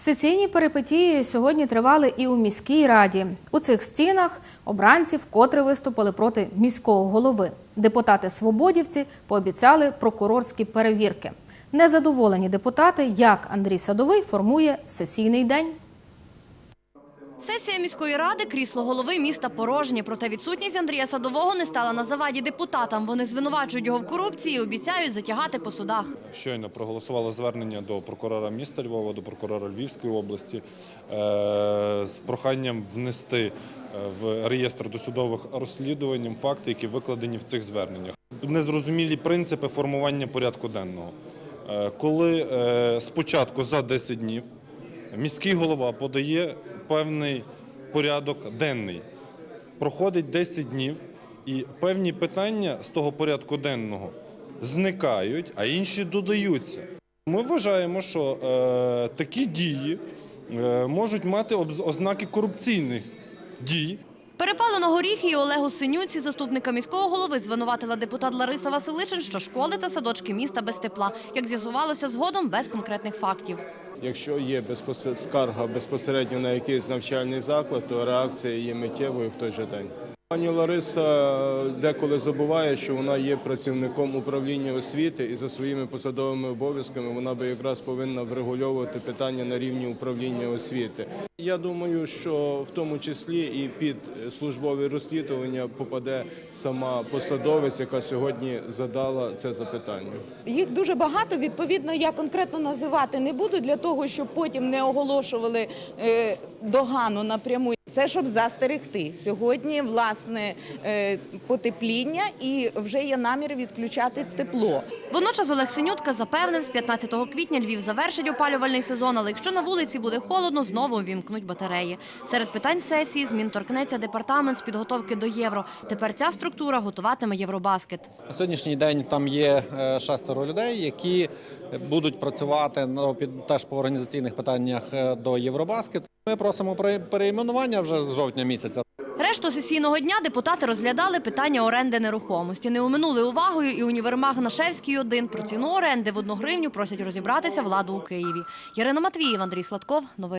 Сесійні перипетії сьогодні тривали і у міській раді. У цих стінах обранці вкотре виступили проти міського голови. Депутати-свободівці пообіцяли прокурорські перевірки. Незадоволені депутати, як Андрій Садовий формує сесійний день. Сесія міської ради, крісло голови міста порожнє. Проте відсутність Андрія Садового не стала на заваді депутатам. Вони звинувачують його в корупції і обіцяють затягати по судах. Щойно проголосували звернення до прокурора міста Львова, до прокурора Львівської області е, з проханням внести е, в реєстр досудових розслідувань факти, які викладені в цих зверненнях. Незрозумілі принципи формування порядку денного. Е, Коли спочатку за 10 днів міський голова подає певний порядок денний, проходить 10 днів, і певні питання з того порядку денного зникають, а інші додаються. Ми вважаємо, що е, такі дії е, можуть мати ознаки корупційних дій. Перепало на горіхи і Олегу Синюці, заступника міського голови, звинуватила депутат Лариса Василичин, що школи та садочки міста без тепла. Як з'ясувалося згодом, без конкретних фактів. Якщо є скарга безпосередньо на якийсь навчальний заклад, то реакція є миттєвою в той же день. Пані Лариса деколи забуває, що вона є працівником управління освіти, і за своїми посадовими обов'язками вона би якраз повинна врегульовувати питання на рівні управління освіти. Я думаю, що в тому числі і під службове розслідування попаде сама посадовець, яка сьогодні задала це запитання. Їх дуже багато. Відповідно, я конкретно називати не буду для того, щоб потім не оголошували е, догану напряму. Це щоб застерегти. Сьогодні власне е, потепління і вже є намір відключати тепло. Водночас Олег Синютка запевнив, з 15 квітня Львів завершить опалювальний сезон, але якщо на вулиці буде холодно, знову вімкнуть батареї. Серед питань сесії змін торкнеться департамент з підготовки до євро. Тепер ця структура готуватиме Євробаскет. На сьогоднішній день там є е, шестеро людей, які будуть працювати ну, під теж по організаційних питаннях е, до Євробаскет. Ми просимо пере- перейменування вже з жовтня місяця. Решту сесійного дня депутати розглядали питання оренди нерухомості. Не оминули увагою і універмаг Нашевський 1 про ціну оренди в одну гривню просять розібратися владу у Києві. Ярина Матвіїв, Андрій Сладков. Новини.